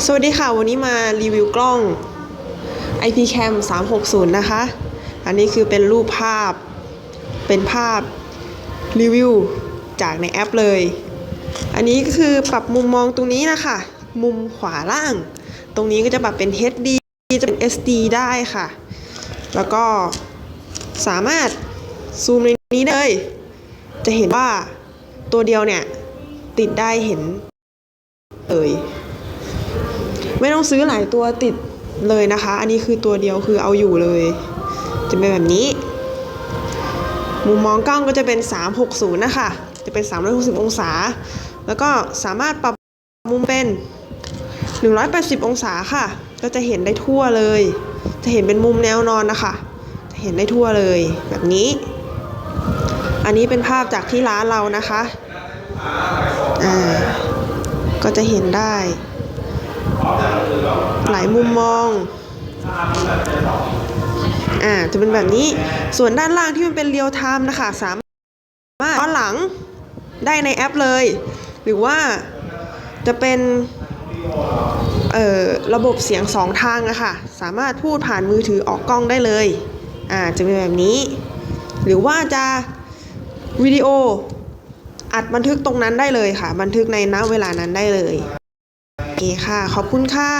สวัสดีค่ะ วันนี้มารีวิวกล้อง IP Cam 360 นะคะ อันนี้คือเป็นรูปภาพ เป็นภาพรีวิวจากในแอปเลย อันนี้ก็คือปรับมุมมองตรงนี้นะคะ มุมขวาล่าง ตรงนี้ก็จะปรับเป็น HD จะเป็น SD ได้ค่ะ แล้วก็สามารถซูมในนี้ได้เลย จะเห็นว่าตัวเดียวเนี่ย ติดได้เห็นเลย ไม่ต้องซื้อหลายตัวติดเลยนะคะ อันนี้คือตัวเดียวคือเอาอยู่เลย จะเป็นแบบนี้ มุมมองกล้องก็จะเป็น 360 นะคะ จะเป็น 360 องศา แล้วก็สามารถปรับมุมเป็น 180 องศาค่ะ ก็จะเห็นได้ทั่วเลย จะเห็นเป็นมุมแนวนอนนะคะ จะเห็นได้ทั่วเลยแบบนี้ อันนี้เป็นภาพจากที่ร้านเรานะคะ อ่า ก็จะเห็นได้ หลายมุมมองอ่าจะเป็นแบบนี้ส่วนด้านล่างที่มันเป็นเรียลไทม์นะคะสามารถย้อนหลังได้ในแอปเลย หรือว่าจะเป็นเอ่อระบบเสียงสองทางอะค่ะ สามารถพูดผ่านมือถือออกกล้องได้เลย อ่า จะเป็นแบบนี้ หรือว่าจะวิดีโออัดบันทึกตรงนั้นได้เลยค่ะ บันทึกในณเวลานั้นได้เลย โอเคค่ะ ขอบคุณค่ะ